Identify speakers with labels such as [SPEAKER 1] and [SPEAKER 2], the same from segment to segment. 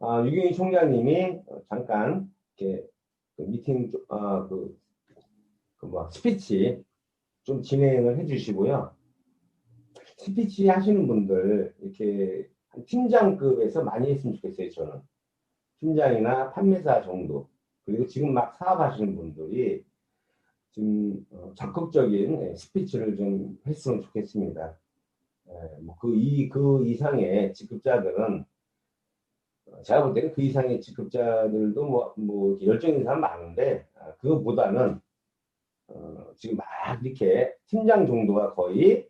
[SPEAKER 1] 아, 유경희 총장님이 어, 잠깐 이렇게 그 미팅 좀- 아, 그, 그 뭐, 스피치 좀 진행을 해주시고요. 스피치 하시는 분들 이렇게 한 팀장급에서 많이 했으면 좋겠어요. 저는 팀장이나 판매사 정도 그리고 지금 막 사업하시는 분들이 좀 어, 적극적인 예, 스피치를 좀 했으면 좋겠습니다. 뭐그 이그 이상의 직급자들은 어, 제가 볼 때는 그 이상의 직급자들도 뭐, 뭐 열정 있는 사람 많은데 아, 그거보다는 어, 지금 막 이렇게 팀장 정도가 거의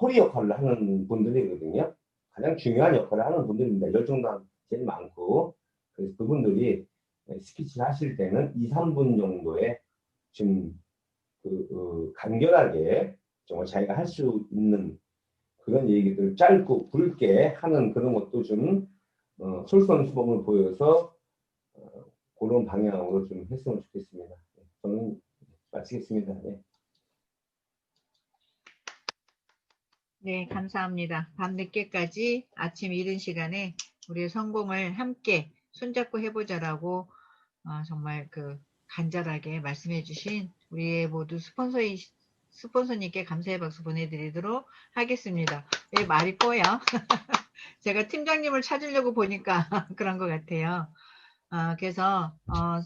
[SPEAKER 1] 허리 역할을 하는 분들이거든요. 가장 중요한 역할을 하는 분들입니다. 열정도 제일 많고 그래서 그분들이 스피치를 하실 때는 2, 3분 정도의 좀 그, 어, 간결하게 정말 자기가 할 수 있는 그런 얘기들 짧고 굵게 하는 그런 것도 좀 어, 솔선 수범을 보여서 어, 그런 방향으로 좀 했으면 좋겠습니다. 네, 저는 마치겠습니다. 네.
[SPEAKER 2] 네, 감사합니다. 밤늦게까지 아침 이른 시간에 우리의 성공을 함께 손잡고 해보자라고 어, 정말 그 간절하게 말씀해 주신 우리의 모두 스폰서이 스폰서님께 감사의 박수 보내드리도록 하겠습니다. 왜 말이 꼬여? 제가 팀장님을 찾으려고 보니까 그런 것 같아요. 어, 그래서 어,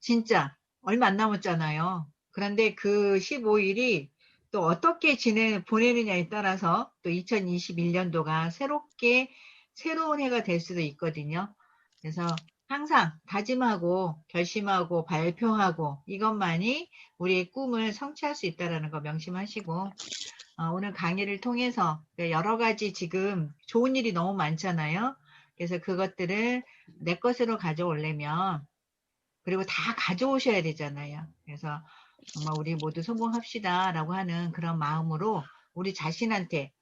[SPEAKER 2] 진짜 얼마 안 남았잖아요. 그런데 그 15일이 또 어떻게 지내 보내느냐에 따라서 또 2021년도가 새롭게 새로운 해가 될 수도 있거든요. 그래서 항상 다짐하고 결심하고 발표하고 이것만이 우리의 꿈을 성취할 수 있다는 거 명심하시고 어, 오늘 강의를 통해서 여러 가지 지금 좋은 일이 너무 많잖아요. 그래서 그것들을 내 것으로 가져오려면 그리고 다 가져오셔야 되잖아요. 그래서 정말 우리 모두 성공합시다 라고 하는 그런 마음으로 우리 자신한테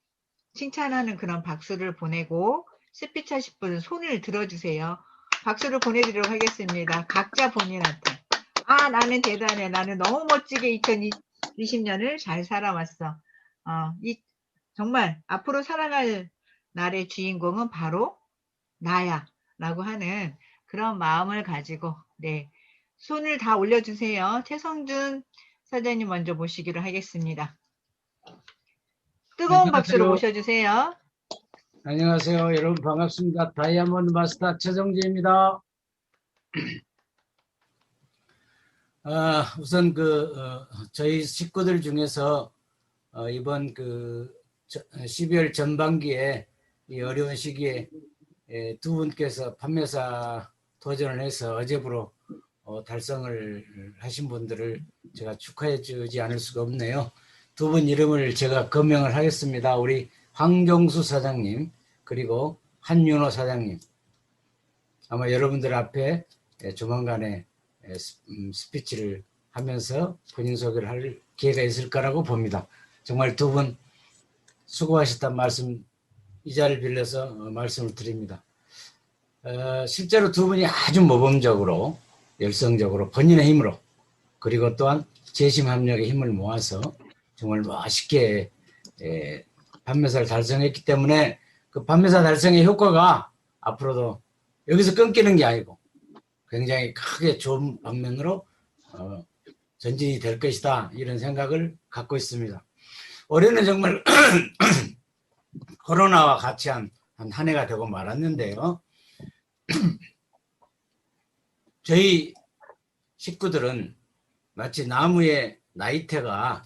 [SPEAKER 2] 칭찬하는 그런 박수를 보내고 스피치 하실 분은 손을 들어주세요. 박수를 보내드리도록 하겠습니다. 각자 본인한테. 아, 나는 대단해. 나는 너무 멋지게 2020년을 잘 살아왔어. 어, 이, 정말 앞으로 살아갈 날의 주인공은 바로 나야. 라고 하는 그런 마음을 가지고, 네. 손을 다 올려주세요. 최성준 사장님 먼저 모시기로 하겠습니다. 뜨거운 박수로
[SPEAKER 3] 안녕하세요.
[SPEAKER 2] 모셔주세요.
[SPEAKER 3] 안녕하세요. 여러분 반갑습니다. 다이아몬드 마스터 최정재입니다. 아, 우선 그 어, 저희 식구들 중에서 어, 이번 그 저- 12월 전반기에 이 어려운 시기에 예, 두 분께서 판매사 도전을 해서 어제부로 어, 달성을 하신 분들을 제가 축하해 주지 않을 수가 없네요. 두 분 이름을 제가 거명을 하겠습니다. 우리 황정수 사장님 그리고 한윤호 사장님 아마 여러분들 앞에 예, 조만간에 예, 스- 음, 스피치를 하면서 본인 소개를 할 기회가 있을 거라고 봅니다. 정말 두 분 수고하셨단 말씀 이 자리를 빌려서 어, 말씀을 드립니다. 어, 실제로 두 분이 아주 모범적으로 열성적으로 본인의 힘으로 그리고 또한 재심 합력의 힘을 모아서 정말 멋있게 예, 판매사를 달성했기 때문에 그 판매사 달성의 효과가 앞으로도 여기서 끊기는 게 아니고 굉장히 크게 좋은 방면으로 어, 전진이 될 것이다 이런 생각을 갖고 있습니다. 올해는 정말 코로나와 같이 한, 한, 한 해가 되고 말았는데요. 저희 식구들은 마치 나무의 나이테가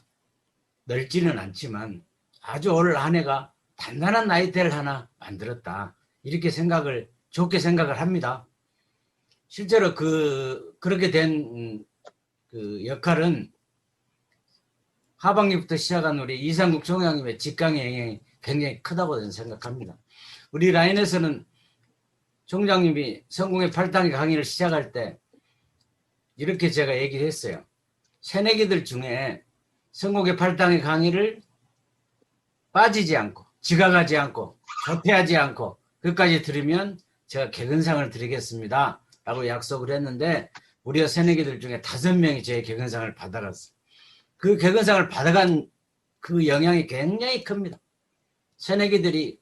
[SPEAKER 3] 넓지는 않지만 아주 올 한 해가 단단한 나이테를 하나 만들었다. 이렇게 생각을, 좋게 생각을 합니다. 실제로 그, 그렇게 된 그 역할은 하반기부터 시작한 우리 이상국 총장님의 직강의 영향이 굉장히 크다고 저는 생각합니다. 우리 라인에서는 총장님이 성공의 8단계 강의를 시작할 때 이렇게 제가 얘기를 했어요. 새내기들 중에 성공의 8단계 강의를 빠지지 않고 지각하지 않고 조퇴하지 않고 끝까지 들으면 제가 개근상을 드리겠습니다. 라고 약속을 했는데 무려 새내기들 중에 다섯 명이 제 개근상을 받아갔어요. 그 개근상을 받아간 그 영향이 굉장히 큽니다. 새내기들이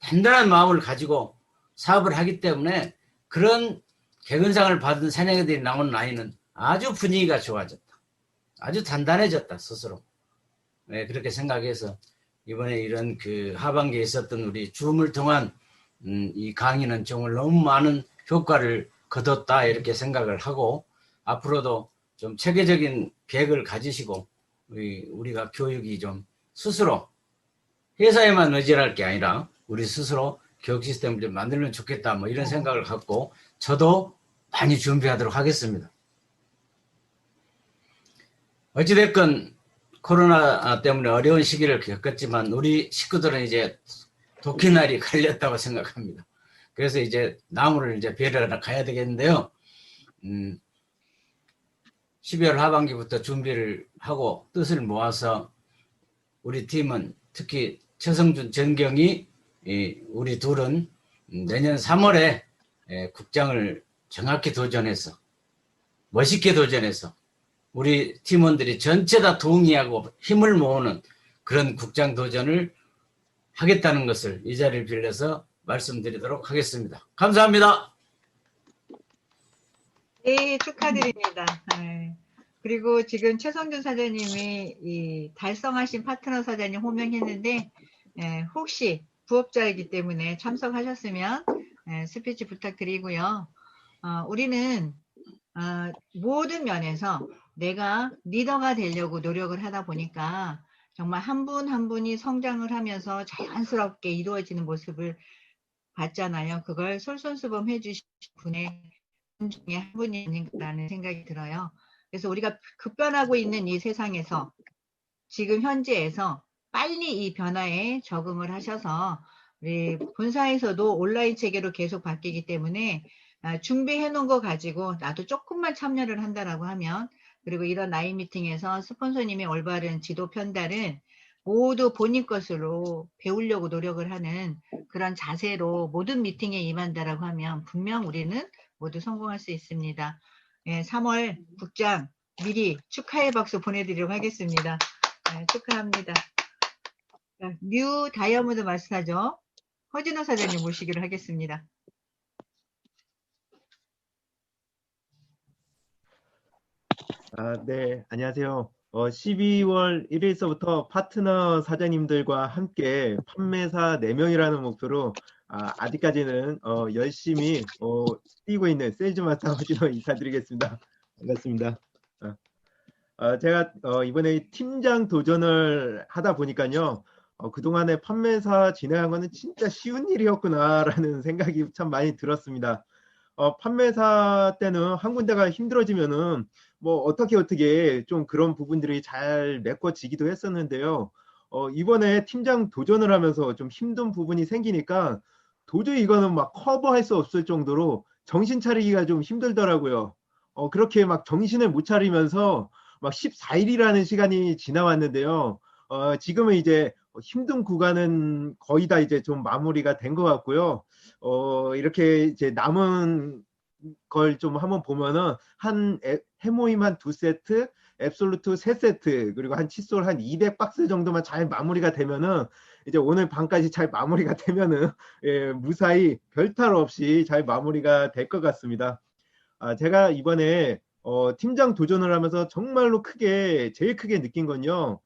[SPEAKER 3] 단단한 마음을 가지고 사업을 하기 때문에 그런 개근상을 받은 사냥이들이 나온 나이는 아주 분위기가 좋아졌다. 아주 단단해졌다 스스로. 네, 그렇게 생각해서 이번에 이런 그 하반기에 있었던 우리 줌을 통한 음, 이 강의는 정말 너무 많은 효과를 거뒀다 이렇게 생각을 하고 앞으로도 좀 체계적인 계획을 가지시고 우리, 우리가 교육이 좀 스스로 회사에만 의지할 게 아니라 우리 스스로 교육 시스템을 좀 만들면 좋겠다 뭐 이런 생각을 갖고 저도 많이 준비하도록 하겠습니다. 어찌됐건 코로나 때문에 어려운 시기를 겪었지만 우리 식구들은 이제 도끼날이 갈렸다고 생각합니다. 그래서 이제 나무를 이제 배려하러 가야 되겠는데요. 음, 12월 하반기부터 준비를 하고 뜻을 모아서 우리 팀은 특히 최성준, 전경이 이 우리 둘은 내년 3월에 예, 국장을 정확히 도전해서 멋있게 도전해서 우리 팀원들이 전체 다 동의하고 힘을 모으는 그런 국장 도전을 하겠다는 것을 이 자리를 빌려서 말씀드리도록 하겠습니다. 감사합니다.
[SPEAKER 2] 네, 축하드립니다. 네. 그리고 지금 최성준 사장님이 이 달성하신 파트너 사장님 호명했는데 예, 혹시 부업자이기 때문에 참석하셨으면 예, 스피치 부탁드리고요. 어, 우리는 어, 모든 면에서 내가 리더가 되려고 노력을 하다 보니까 정말 한 분한 분이 성장을 하면서 자연스럽게 이루어지는 모습을 봤잖아요. 그걸 솔선수범해 주신 분의 분 중에 한 분이 아닌가라는 생각이 들어요. 그래서 우리가 급변하고 있는 이 세상에서 지금 현재에서 빨리 이 변화에 적응을 하셔서 우리 본사에서도 온라인 체계로 계속 바뀌기 때문에 아, 준비해 놓은 거 가지고 나도 조금만 참여를 한다라고 하면 그리고 이런 나이 미팅에서 스폰서님의 올바른 지도 편달은 모두 본인 것으로 배우려고 노력을 하는 그런 자세로 모든 미팅에 임한다라고 하면 분명 우리는 모두 성공할 수 있습니다. 예, 3월 국장 미리 축하의 박수 보내드리도록 하겠습니다. 네, 축하합니다. 자, 뉴 다이아몬드 마스터죠. 허진호 사장님 모시기로 하겠습니다.
[SPEAKER 4] 아, 네, 안녕하세요. 어, 12월 1일서부터 파트너 사장님들과 함께 판매사 4명이라는 목표로 아, 아직까지는 어, 열심히 어, 뛰고 있는 세일즈 마스터 허진호 인사드리겠습니다. 반갑습니다. 어, 어, 제가 어, 이번에 팀장 도전을 하다 보니까요. 어, 그동안에 판매사 진행한 거는 진짜 쉬운 일이었구나라는 생각이 참 많이 들었습니다. 어, 판매사 때는 한 군데가 힘들어지면은 뭐 어떻게 어떻게 좀 그런 부분들이 잘 메꿔지기도 했었는데요. 어, 이번에 팀장 도전을 하면서 좀 힘든 부분이 생기니까 도저히 이거는 막 커버할 수 없을 정도로 정신 차리기가 좀 힘들더라고요. 어, 그렇게 막 정신을 못 차리면서 막 14일이라는 시간이 지나왔는데요. 어, 지금은 이제 힘든 구간은 거의 다 이제 좀 마무리가 된 것 같고요. 어, 이렇게 이제 남은 걸 좀 한번 보면은 한 에- 해모임 한 두 세트, 앱솔루트 세 세트, 그리고 한 칫솔 한 200박스 정도만 잘 마무리가 되면은 이제 오늘 밤까지 잘 마무리가 되면은 예, 무사히 별탈 없이 잘 마무리가 될 것 같습니다. 아, 제가 이번에 어, 팀장 도전을 하면서 정말로 크게 제일 크게 느낀 건요.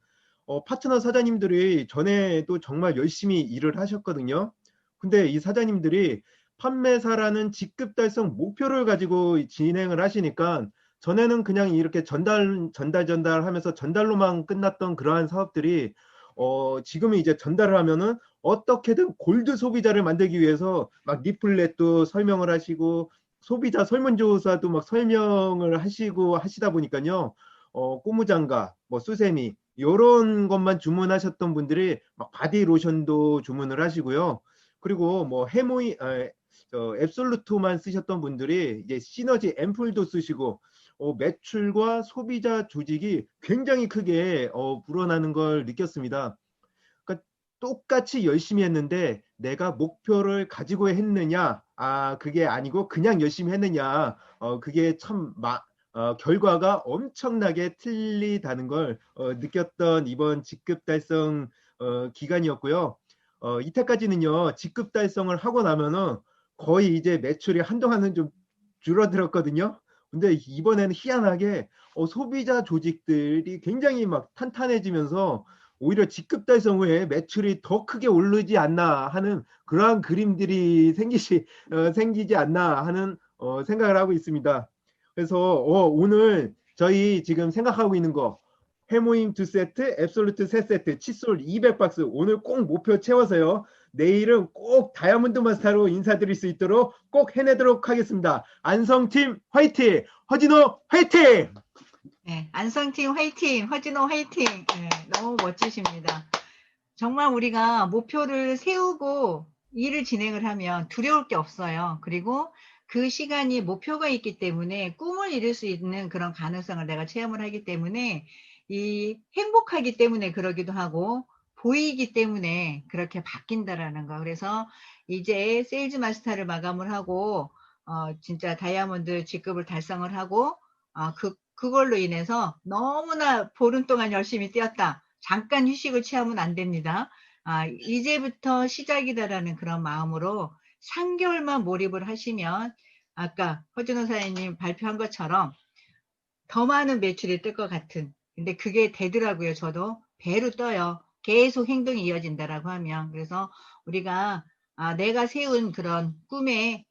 [SPEAKER 4] 어, 파트너 사장님들이 전에도 정말 열심히 일을 하셨거든요. 근데 이 사장님들이 판매사라는 직급 달성 목표를 가지고 진행을 하시니까 전에는 그냥 이렇게 전달 전달 전달 하면서 전달로만 끝났던 그러한 사업들이 어 지금은 이제 전달을 하면은 어떻게든 골드 소비자를 만들기 위해서 막 리플렛도 설명을 하시고 소비자 설문조사도 막 설명을 하시고 하시다 보니까요. 어 꼬무장갑, 뭐 수세미 이런 것만 주문하셨던 분들이 막 바디 로션도 주문을 하시고요. 그리고 뭐 해모이 아, 저 앱솔루트만 쓰셨던 분들이 이제 시너지 앰플도 쓰시고 어, 매출과 소비자 조직이 굉장히 크게 어, 불어나는 걸 느꼈습니다. 그러니까 똑같이 열심히 했는데 내가 목표를 가지고 했느냐, 아 그게 아니고 그냥 열심히 했느냐, 어, 그게 참 마, 어, 결과가 엄청나게 틀리다는 걸 어, 느꼈던 이번 직급 달성 어, 기간이었고요. 어, 이때까지는요 직급 달성을 하고 나면은 거의 이제 매출이 한동안은 좀 줄어들었거든요. 근데 이번에는 희한하게 어, 소비자 조직들이 굉장히 막 탄탄해지면서 오히려 직급 달성 후에 매출이 더 크게 오르지 않나 하는 그러한 그림들이 생기시 어, 생기지 않나 하는 어, 생각을 하고 있습니다. 그래서 어, 오늘 저희 지금 생각하고 있는 거 해모임 두 세트, 앱솔루트 세 세트, 칫솔 200박스 오늘 꼭 목표 채워서요. 내일은 꼭 다이아몬드 마스터로 인사드릴 수 있도록 꼭 해내도록 하겠습니다. 안성팀 화이팅! 허진호 화이팅!
[SPEAKER 2] 네, 안성팀 화이팅, 허진호 화이팅. 네, 너무 멋지십니다. 정말 우리가 목표를 세우고 일을 진행을 하면 두려울 게 없어요. 그리고 그 시간이 목표가 있기 때문에 꿈을 이룰 수 있는 그런 가능성을 내가 체험을 하기 때문에 이 행복하기 때문에 그러기도 하고 보이기 때문에 그렇게 바뀐다라는 거. 그래서 이제 세일즈 마스터를 마감을 하고 어, 진짜 다이아몬드 직급을 달성을 하고 어, 그 그걸로 인해서 너무나 보름 동안 열심히 뛰었다. 잠깐 휴식을 취하면 안 됩니다. 아, 이제부터 시작이다라는 그런 마음으로 3개월만 몰입을 하시면 아까 허준호 사장님 발표한 것처럼 더 많은 매출이 뜰 것 같은 근데 그게 되더라고요. 저도 배로 떠요. 계속 행동이 이어진다라고 하면 그래서 우리가 아, 내가 세운 그런 꿈에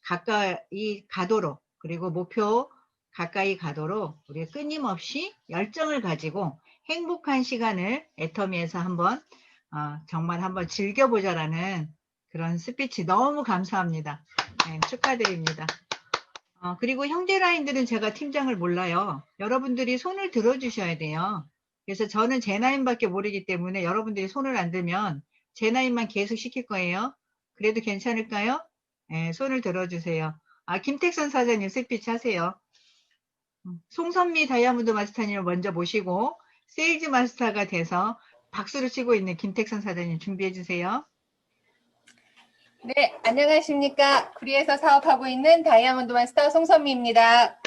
[SPEAKER 2] 가까이 가도록 그리고 목표 가까이 가도록 우리가 끊임없이 열정을 가지고 행복한 시간을 애터미에서 한번 어, 정말 한번 즐겨보자라는 그런 스피치 너무 감사합니다. 네, 축하드립니다. 어, 그리고 형제 라인들은 제가 팀장을 몰라요. 여러분들이 손을 들어주셔야 돼요. 그래서 저는 제 나임밖에 모르기 때문에 여러분들이 손을 안 들면 제 나임만 계속 시킬 거예요. 그래도 괜찮을까요? 네, 손을 들어주세요. 아, 김택선 사장님 스피치 하세요. 음, 송선미 다이아몬드 마스터님을 먼저 모시고 세일즈 마스터가 돼서 박수를 치고 있는 김택선 사장님 준비해 주세요.
[SPEAKER 5] 네, 안녕하십니까. 구리에서 사업하고 있는 다이아몬드 마스터 송선미입니다.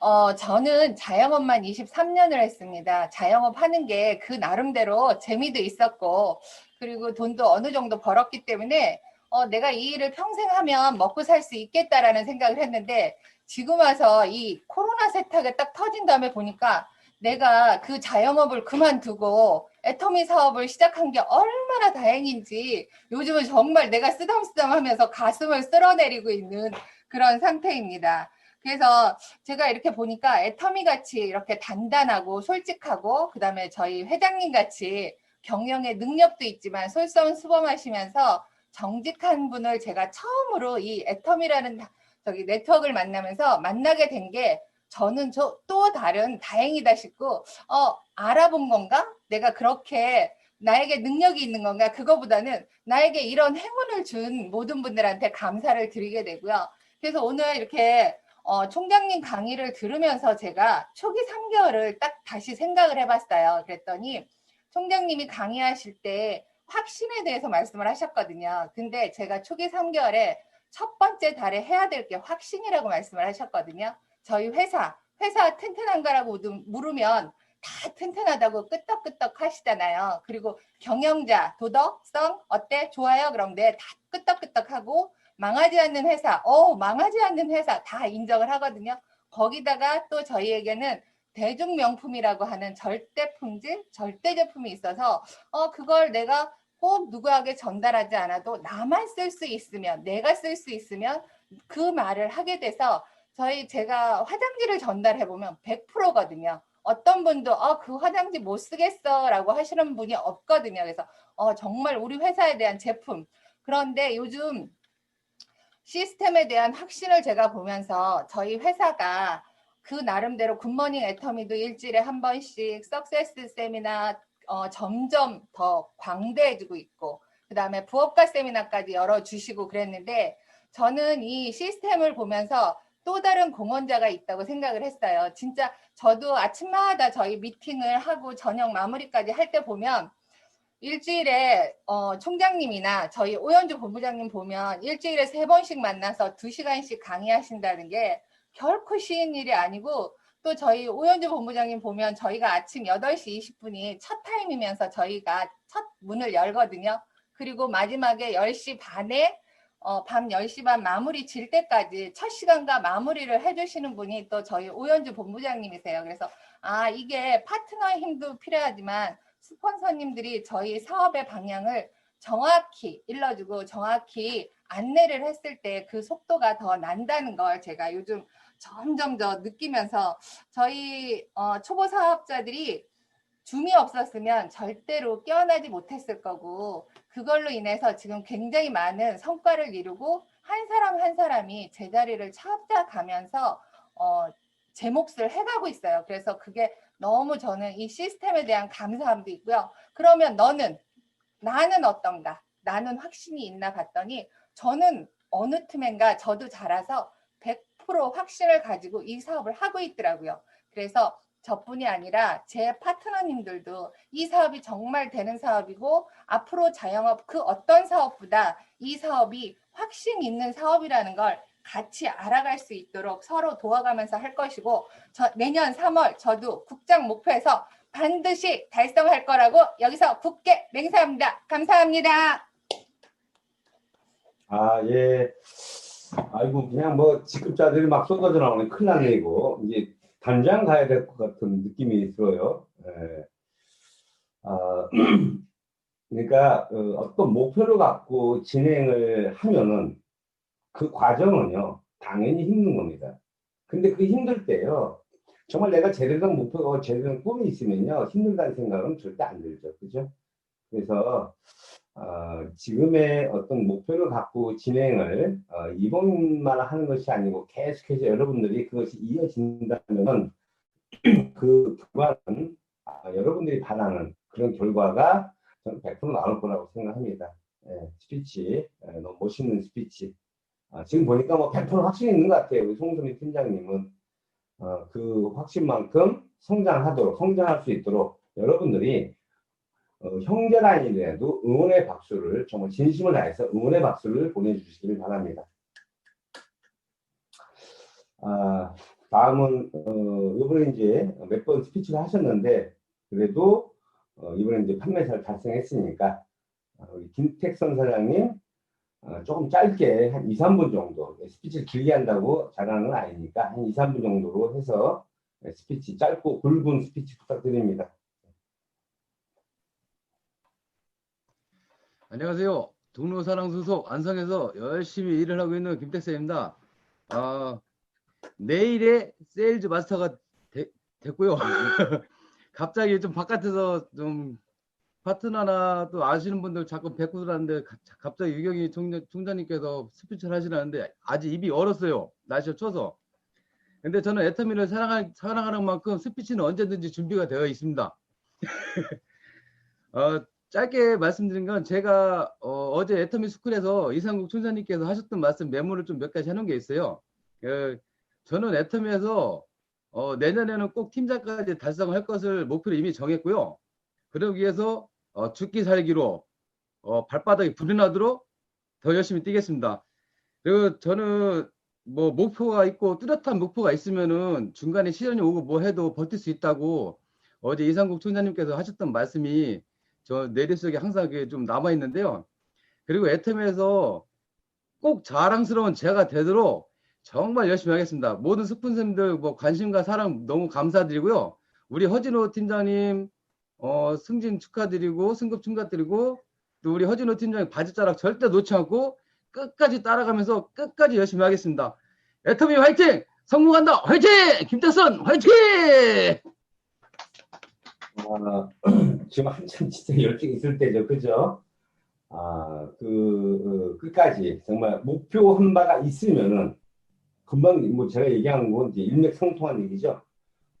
[SPEAKER 5] 어, 저는 자영업만 23년을 했습니다. 자영업 하는 게 그 나름대로 재미도 있었고, 그리고 돈도 어느 정도 벌었기 때문에, 어, 내가 이 일을 평생 하면 먹고 살 수 있겠다라는 생각을 했는데, 지금 와서 이 코로나 세탁이 딱 터진 다음에 보니까 내가 그 자영업을 그만두고 애터미 사업을 시작한 게 얼마나 다행인지 요즘은 정말 내가 쓰담쓰담 하면서 가슴을 쓸어내리고 있는 그런 상태입니다. 그래서 제가 이렇게 보니까 애터미 같이 이렇게 단단하고 솔직하고 그 다음에 저희 회장님 같이 경영의 능력도 있지만 솔선수범하시면서 정직한 분을 제가 처음으로 이 애터미라는 저기 네트워크를 만나면서 만나게 된 게 저는 저 또 다른 다행이다 싶고 어 알아본 건가? 내가 그렇게 나에게 능력이 있는 건가? 그거보다는 나에게 이런 행운을 준 모든 분들한테 감사를 드리게 되고요. 그래서 오늘 이렇게 어, 총장님 강의를 들으면서 제가 초기 3개월을 딱 다시 생각을 해봤어요. 그랬더니 총장님이 강의하실 때 확신에 대해서 말씀을 하셨거든요. 근데 제가 초기 3개월에 첫 번째 달에 해야 될 게 확신이라고 말씀을 하셨거든요. 저희 회사, 회사 튼튼한가라고 물으면 다 튼튼하다고 끄떡끄떡 하시잖아요. 그리고 경영자, 도덕성, 어때? 좋아요? 네, 다 끄떡끄떡 하고 망하지 않는 회사, 어 망하지 않는 회사 다 인정을 하거든요. 거기다가 또 저희에게는 대중명품이라고 하는 절대 품질, 절대 제품이 있어서 어 그걸 내가 꼭 누구에게 전달하지 않아도 나만 쓸 수 있으면 내가 쓸 수 있으면 그 말을 하게 돼서 저희 제가 화장지를 전달해 보면 100%거든요. 어떤 분도 어, 그 화장지 못 쓰겠어라고 하시는 분이 없거든요. 그래서 어, 정말 우리 회사에 대한 제품 그런데 요즘 시스템에 대한 확신을 제가 보면서 저희 회사가 그 나름대로 굿모닝 애터미도 일주일에 한 번씩 석세스 세미나 어, 점점 더 광대해지고 있고 그 다음에 부업가 세미나까지 열어주시고 그랬는데 저는 이 시스템을 보면서 또 다른 공헌자가 있다고 생각을 했어요. 진짜 저도 아침마다 저희 미팅을 하고 저녁 마무리까지 할 때 보면 일주일에 어, 총장님이나 저희 오연주 본부장님 보면 일주일에 세 번씩 만나서 두 시간씩 강의하신다는 게 결코 쉬운 일이 아니고 또 저희 오연주 본부장님 보면 저희가 아침 8시 20분이 첫 타임이면서 저희가 첫 문을 열거든요. 그리고 마지막에 10시 반에 어, 밤 10시 반 마무리 질 때까지 첫 시간과 마무리를 해주시는 분이 또 저희 오연주 본부장님이세요. 그래서 아 이게 파트너의 힘도 필요하지만 스폰서님들이 저희 사업의 방향을 정확히 일러주고 정확히 안내를 했을 때 그 속도가 더 난다는 걸 제가 요즘 점점 더 느끼면서 저희 어, 초보 사업자들이 줌이 없었으면 절대로 깨어나지 못했을 거고 그걸로 인해서 지금 굉장히 많은 성과를 이루고 한 사람 한 사람이 제자리를 찾아가면서 어, 제 몫을 해가고 있어요. 그래서 그게 너무 저는 이 시스템에 대한 감사함도 있고요. 그러면 너는 나는 어떤가? 나는 확신이 있나 봤더니 저는 어느 틈엔가 저도 자라서 100% 확신을 가지고 이 사업을 하고 있더라고요. 그래서 저뿐이 아니라 제 파트너님들도 이 사업이 정말 되는 사업이고 앞으로 자영업 그 어떤 사업보다 이 사업이 확신 있는 사업이라는 걸 같이 알아갈 수 있도록 서로 도와가면서 할 것이고 저 내년 3월 저도 국장 목표에서 반드시 달성할 거라고 여기서 굳게 맹세합니다. 감사합니다.
[SPEAKER 1] 아, 예. 아이고, 그냥 뭐, 직급자들이 막 쏟아져. 큰일 났네, 이거. 이제, 단장 가야 될 것 같은 느낌이 들어요. 예. 아, 그러니까, 어, 떤 목표를 갖고 진행을 하면은, 그 과정은요, 당연히 힘든 겁니다. 근데 그 힘들 때요, 정말 내가 제대로 된 목표가 제대로 된 꿈이 있으면요, 힘들다는 생각은 절대 안 들죠. 그죠? 그래서, 어, 지금의 어떤 목표를 갖고 진행을 어, 이번만 하는 것이 아니고 계속해서 여러분들이 그것이 이어진다면 그 결과는 아, 여러분들이 바라는 그런 결과가 저는 100% 나올 거라고 생각합니다. 예, 스피치 예, 너무 멋있는 스피치. 아, 지금 보니까 뭐 100% 확신이 있는 것 같아요. 우리 송소민 팀장님은 어, 그 확신만큼 성장하도록 성장할 수 있도록 여러분들이 어, 형제가 아니더라도 응원의 박수를 정말 진심을 다해서 응원의 박수를 보내주시길 바랍니다. 아, 다음은 어, 이번에 이제 몇 번 스피치를 하셨는데 그래도 어, 이번에 이제 판매사를 달성했으니까 어, 우리 김택선 사장님 어, 조금 짧게 한 2, 3분 정도 스피치를 길게 한다고 잘하는 건 아니니까 한 2, 3분 정도로 해서 스피치 짧고 굵은 스피치 부탁드립니다.
[SPEAKER 6] 안녕하세요. 동료사랑 소속 안성에서 열심히 일을 하고 있는 김택세입니다. 아, 내일에 세일즈 마스터가 되- 됐고요. 갑자기 좀 바깥에서 좀 파트너나 또 아시는 분들 자꾸 뵙고 그러는데 가- 갑자기 유경희 총장, 총장 님께서 스피치를 하시는데 아직 입이 얼었어요. 날씨가 추워서. 근데 저는 애터미를 사랑하, 사랑하는 만큼 스피치는 언제든지 준비가 되어 있습니다. 어, 짧게 말씀드린 건 제가 어, 제 애터미 스쿨에서 이상국 총장님께서 하셨던 말씀 메모를 좀 몇 가지 해놓은 게 있어요. 그, 저는 애터미에서 어, 내년에는 꼭 팀장까지 달성할 것을 목표로 이미 정했고요. 그러기 위해서 어, 죽기 살기로 어, 발바닥이 불이 나도록 더 열심히 뛰겠습니다. 그리고 저는 뭐 목표가 있고 뚜렷한 목표가 있으면은 중간에 시련이 오고 뭐 해도 버틸 수 있다고 어제 이상국 총장님께서 하셨던 말씀이 저 내리 속에 항상 좀 남아 있는데요. 그리고 애템에서 꼭 자랑스러운 제가 되도록 정말 열심히 하겠습니다. 모든 스폰서님들 뭐 관심과 사랑 너무 감사드리고요. 우리 허진호 팀장님 어, 승진 축하드리고 승급 축하드리고 또 우리 허진호 팀장님 바지자락 절대 놓지 않고 끝까지 따라가면서 끝까지 열심히 하겠습니다. 애터미 화이팅! 성공한다! 화이팅! 김태선 화이팅!
[SPEAKER 1] 아, 지금 한참 진짜 열정이 있을 때죠. 그죠? 아, 그, 어, 끝까지 정말 목표 한 바가 있으면은 금방 뭐 제가 얘기한 건 이제 일맥상통한 얘기죠.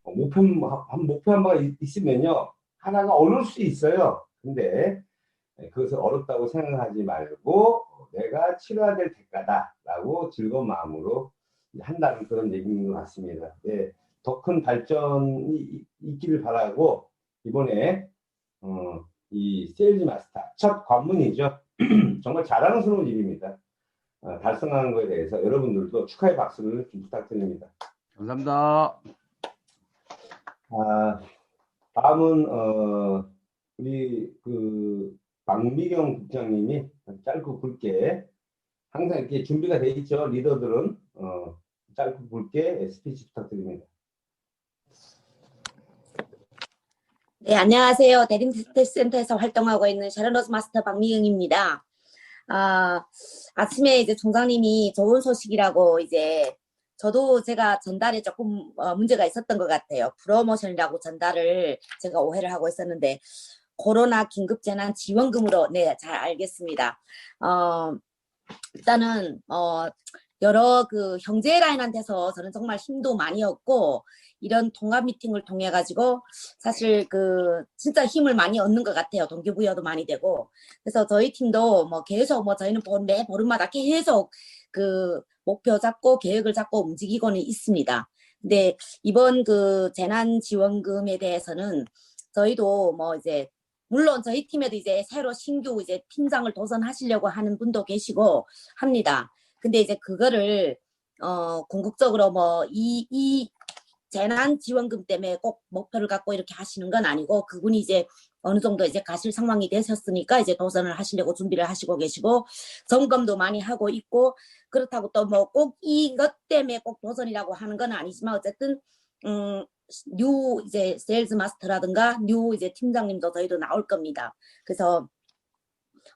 [SPEAKER 1] 어, 목표 한, 한- 목표 한 바가 있- 있으면요. 하나가 어려울 수 있어요. 근데 예, 그것을 어렵다고 생각하지 말고 어, 내가 치러야 될 대가다라고 즐거운 마음으로 한다는 그런 얘기인 것 같습니다. 예, 더 큰 발전이 이- 있기를 바라고 이번에 어, 이 세일즈 마스터 첫 관문이죠. 정말 자랑스러운 일입니다. 어, 달성한 것에 대해서 여러분들도 축하의 박수를 좀 부탁드립니다.
[SPEAKER 6] 감사합니다.
[SPEAKER 1] 아, 다음은 어, 우리 그 박미경 국장님이 짧고 굵게 항상 이렇게 준비가 돼 있죠. 리더들은 어, 짧고 굵게 스피치 부탁드립니다.
[SPEAKER 7] 네, 안녕하세요. 대림스테이센터에서 활동하고 있는 샤르로스 마스터 박미영입니다. 아, 아침에 이제 총장님이 좋은 소식이라고 이제 저도 제가 전달에 조금 어, 문제가 있었던 것 같아요. 프로모션이라고 전달을 제가 오해를 하고 있었는데 코로나 긴급재난 지원금으로 네, 잘 알겠습니다. 어, 일단은 어, 여러 그 형제 라인한테서 저는 정말 힘도 많이 얻고 이런 통합 미팅을 통해 가지고 사실 그 진짜 힘을 많이 얻는 것 같아요. 동기부여도 많이 되고. 그래서 저희 팀도 뭐 계속 뭐 저희는 보- 매 보름마다 계속 그 목표 잡고 계획을 잡고 움직이고는 있습니다. 근데 이번 그 재난지원금에 대해서는 저희도 뭐 이제 물론 저희 팀에도 이제 새로 신규 이제 팀장을 도전하시려고 하는 분도 계시고 합니다. 근데 이제 그거를 어 궁극적으로 뭐 이 이 재난 지원금 때문에 꼭 목표를 갖고 이렇게 하시는 건 아니고 그분이 이제 어느 정도 이제 가실 상황이 되셨으니까 이제 도전을 하시려고 준비를 하시고 계시고 점검도 많이 하고 있고 그렇다고 또 뭐 꼭 이것 때문에 꼭 도전이라고 하는 건 아니지만 어쨌든 음, 뉴 이제 세일즈 마스터라든가 뉴 이제 팀장님도 저희도 나올 겁니다. 그래서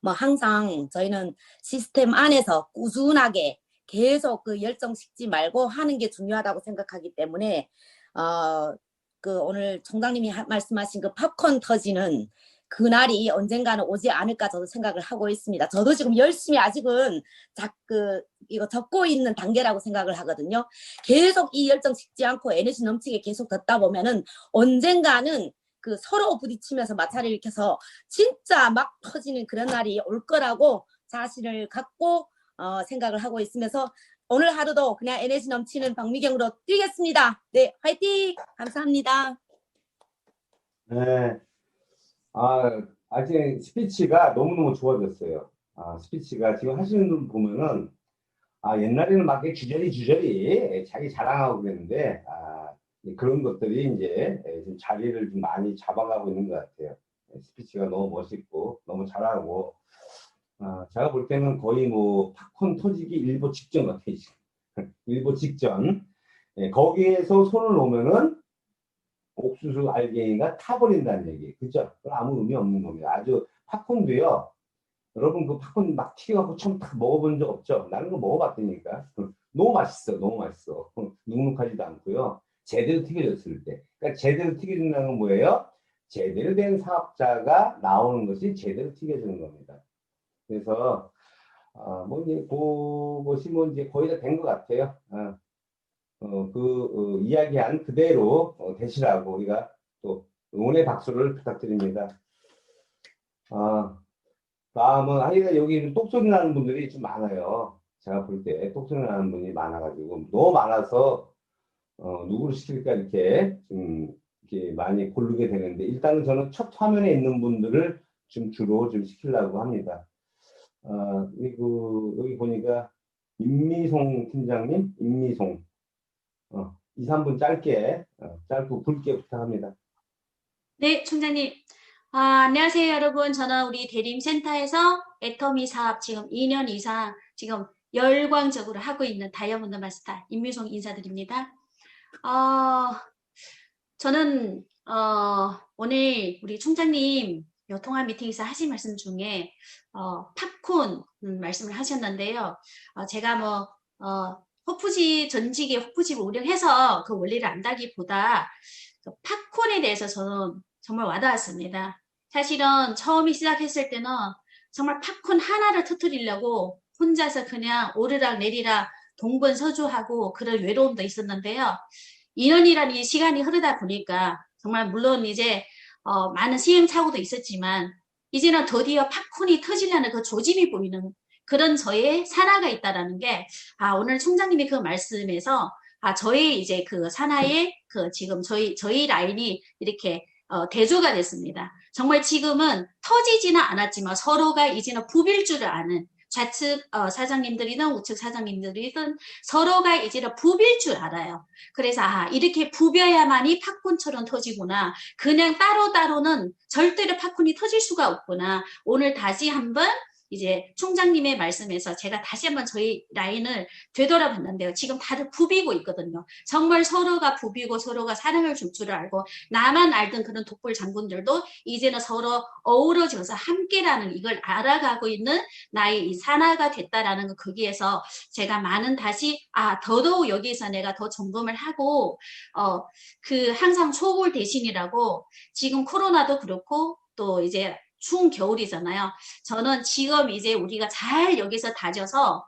[SPEAKER 7] 뭐 항상 저희는 시스템 안에서 꾸준하게 계속 그 열정 식지 말고 하는 게 중요하다고 생각하기 때문에 어, 그 오늘 총장님이 하- 말씀하신 그 팝콘 터지는 그날이 언젠가는 오지 않을까 저도 생각을 하고 있습니다. 저도 지금 열심히 아직은 자, 그, 이거 적고 있는 단계라고 생각을 하거든요. 계속 이 열정 식지 않고 에너지 넘치게 계속 듣다 보면은 언젠가는 그 서로 부딪히면서 마찰을 일으켜서 진짜 막 터지는 그런 날이 올 거라고 자신을 갖고 어, 생각을 하고 있으면서 오늘 하루도 그냥 에너지 넘치는 박미경으로 뛰겠습니다. 네, 화이팅! 감사합니다.
[SPEAKER 1] 네. 아, 아직 스피치가 너무너무 좋아졌어요. 아, 스피치가 지금 하시는 분 보면은, 아, 옛날에는 막 주저리 주저리 자기 자랑하고 그랬는데, 아, 이 그런 것들이 이제 예, 좀 자리를 좀 많이 잡아가고 있는 것 같아요. 예, 스피치가 너무 멋있고, 너무 잘하고, 아, 제가 볼 때는 거의 뭐 팝콘 터지기 일보 직전 같아요. 일보 직전. 예, 거기에서 손을 놓으면은 옥수수 알갱이가 타버린다는 얘기. 그죠? 아무 의미 없는 겁니다. 아주 팝콘도요. 여러분 그 팝콘 막 튀겨갖고 처음 딱 먹어본 적 없죠? 나는 그거 먹어봤다니까. 너무 맛있어. 너무 맛있어. 눅눅하지도 않고요. 제대로 튀겨졌을 때. 그러니까 제대로 튀겨진다는 건 뭐예요? 제대로 된 사업자가 나오는 것이 제대로 튀겨지는 겁니다. 그래서 아, 뭐 이제 그것이 뭐 이제 거의 다 된 것 같아요. 아, 어, 그 어, 이야기한 그대로 어, 되시라고 우리가 또 응원의 박수를 부탁드립니다. 아, 다음은 아이가 여기 똑소리 나는 분들이 좀 많아요. 제가 볼 때 똑소리 나는 분이 많아가지고 너무 많아서 어, 누구를 시킬까 이렇게 좀 이렇게 많이 고르게 되는데 일단은 저는 첫 화면에 있는 분들을 좀 주로 좀 시키려고 합니다. 아, 그리고 여기 보니까 임미송 팀장님, 임미송. 어, 2, 3분 짧게, 어, 짧고 굵게 부탁합니다.
[SPEAKER 8] 네, 총장님. 아, 안녕하세요, 여러분. 저는 우리 대림센터에서 애터미 사업 지금 2년 이상 지금 열광적으로 하고 있는 다이아몬드 마스터 임미송 인사드립니다. 어, 저는 어, 오늘 우리 총장님 요 통화 미팅에서 하신 말씀 중에 어, 팝콘 음, 말씀을 하셨는데요. 어, 제가 뭐 어, 호프집 전직의 호프집을 운영해서 그 원리를 안다기보다 그 팝콘에 대해서 저는 정말 와닿았습니다. 사실은 처음에 시작했을 때는 정말 팝콘 하나를 터뜨리려고 혼자서 그냥 오르락 내리락 동분서주하고 그런 외로움도 있었는데요. 2년이라는 이 시간이 흐르다 보니까 정말 물론 이제 어, 많은 시행착오도 있었지만 이제는 드디어 팝콘이 터지려는 그 조짐이 보이는 그런 저의 산하가 있다라는 게 아, 오늘 총장님이 그 말씀에서 아, 저희 이제 그 산하의 그 지금 저희 저희 라인이 이렇게 어, 대조가 됐습니다. 정말 지금은 터지지는 않았지만 서로가 이제는 부빌 줄을 아는 좌측 어, 사장님들이든 우측 사장님들이든 서로가 이제는 부빌 줄 알아요. 그래서 아 이렇게 부벼야만이 팝콘처럼 터지구나. 그냥 따로따로는 절대로 팝콘이 터질 수가 없구나. 오늘 다시 한번 이제 총장님의 말씀에서 제가 다시 한번 저희 라인을 되돌아봤는데요. 지금 다들 부비고 있거든요. 정말 서로가 부비고 서로가 사랑을 줄 줄 알고 나만 알던 그런 독불 장군들도 이제는 서로 어우러져서 함께라는 이걸 알아가고 있는 나의 이 산하가 됐다라는 거 거기에서 제가 많은 다시 아 더더욱 여기에서 내가 더 점검을 하고 어 그 항상 소골 대신이라고 지금 코로나도 그렇고 또 이제 추운 겨울이잖아요. 저는 지금 이제 우리가 잘 여기서 다져서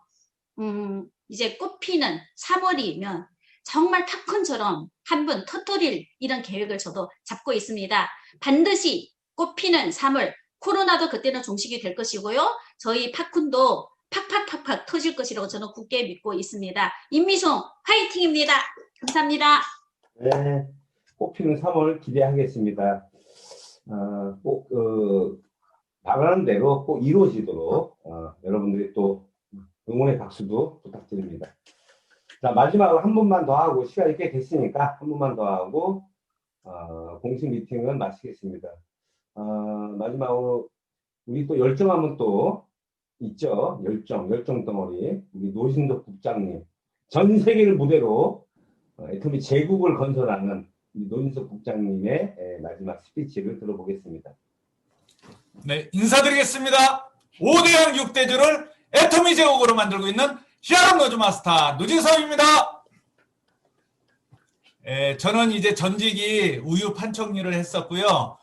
[SPEAKER 8] 음 이제 꽃피는 3월이면 정말 팝콘처럼 한번 터뜨릴 이런 계획을 저도 잡고 있습니다. 반드시 꽃피는 3월 코로나도 그때는 종식이 될 것이고요. 저희 팝콘도 팍팍팍팍 터질 것이라고 저는 굳게 믿고 있습니다. 임미송 화이팅입니다. 감사합니다.
[SPEAKER 1] 네, 꽃피는 3월 기대하겠습니다. 어, 꼭, 어, 바라는 대로 꼭 이루어지도록, 어, 여러분들이 또 응원의 박수도 부탁드립니다. 자, 마지막으로 한 번만 더 하고, 시간이 꽤 됐으니까 한 번만 더 하고, 어, 공식 미팅은 마치겠습니다. 어, 마지막으로, 우리 또 열정하면 또 있죠. 열정, 열정 덩어리. 우리 노신덕 국장님. 전 세계를 무대로 어, 애터미 제국을 건설하는 이 노인석 국장님의 에, 마지막 스피치를 들어보겠습니다.
[SPEAKER 9] 네, 인사드리겠습니다. 5대양 6대주를 애터미 제국으로 만들고 있는 히아람 노즈 마스터 노진섭입니다. 에, 저는 이제 전직이 우유 판촉일을 했었고요.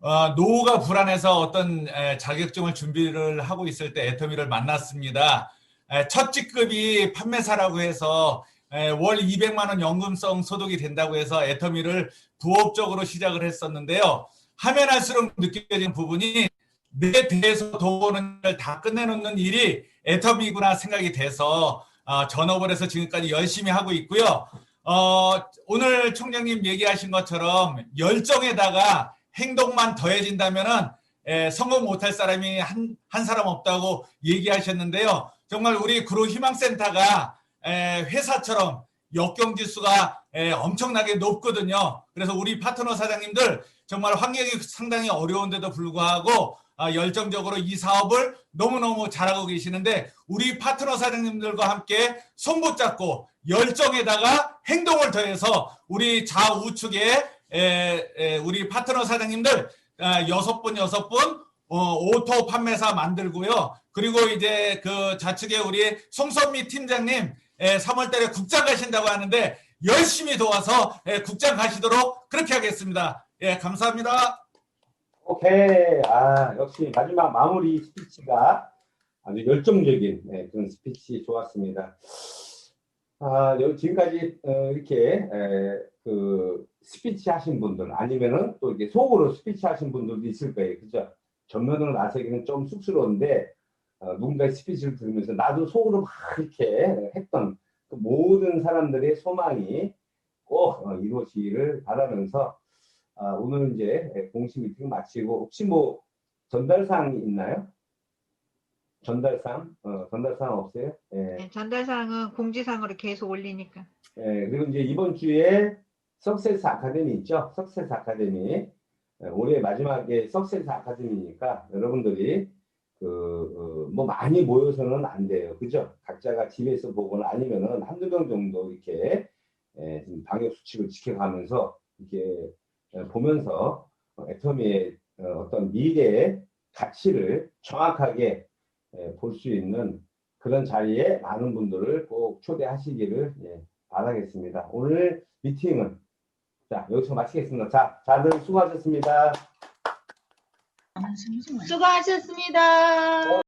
[SPEAKER 9] 어, 노후가 불안해서 어떤 에, 자격증을 준비를 하고 있을 때 애터미를 만났습니다. 에, 첫 직급이 판매사라고 해서 에, 월 200만 원 연금성 소득이 된다고 해서 애터미를 부업적으로 시작을 했었는데요. 하면 할수록 느껴지는 부분이 내 대에서 돈을 다 끝내놓는 일이 애터미구나 생각이 돼서 어, 전업을 해서 지금까지 열심히 하고 있고요. 어, 오늘 총장님 얘기하신 것처럼 열정에다가 행동만 더해진다면은 에, 성공 못할 사람이 한, 한 사람 없다고 얘기하셨는데요. 정말 우리 그로 희망센터가 에, 회사처럼 역경지수가 에, 엄청나게 높거든요. 그래서 우리 파트너 사장님들 정말 환경이 상당히 어려운데도 불구하고 아, 열정적으로 이 사업을 너무너무 잘하고 계시는데 우리 파트너 사장님들과 함께 손 붙잡고 열정에다가 행동을 더해서 우리 좌우측에 우리 파트너 사장님들 아, 여섯 분 여섯 분 어, 오토 판매사 만들고요. 그리고 이제 그 좌측에 우리 송선미 팀장님 에, 3월달에 국장 가신다고 하는데 열심히 도와서 에, 국장 가시도록 그렇게 하겠습니다. 예, 감사합니다.
[SPEAKER 1] 오케이. 아, 역시 마지막 마무리 스피치가 아주 열정적인 네, 그런 스피치 좋았습니다. 아, 여- 지금까지 어, 이렇게 에, 그 스피치 하신 분들 아니면은 또 이렇게 속으로 스피치 하신 분들도 있을 거예요. 그죠? 전면으로 나서기는 좀 쑥스러운데 어, 누군가의 스피치를 들으면서 나도 속으로 막 이렇게 했던 그 모든 사람들의 소망이 꼭 어, 이루어지기를 바라면서 아, 오늘 이제 공식 미팅 마치고 혹시 뭐 전달사항이 있나요? 전달사항? 어, 전달사항 없어요? 예.
[SPEAKER 2] 네, 전달사항은 공지사항으로 계속 올리니까.
[SPEAKER 1] 예, 그리고 이제 이번 주에 석세스 아카데미 있죠? 석세스 아카데미. 예, 올해 마지막에 석세스 아카데미니까 여러분들이 그, 어, 뭐 많이 모여서는 안 돼요. 그죠? 각자가 집에서 보거나 아니면은 한두 명 정도 이렇게 예, 방역 수칙을 지켜가면서 이렇게 예, 보면서 어, 애터미의 어, 어떤 미래의 가치를 정확하게 예, 볼수 있는 그런 자리에 많은 분들을 꼭 초대하시기를 예, 바라겠습니다. 오늘 미팅은 자 여기서 마치겠습니다. 자, 다들 수고하셨습니다.
[SPEAKER 2] 수고하셨습니다.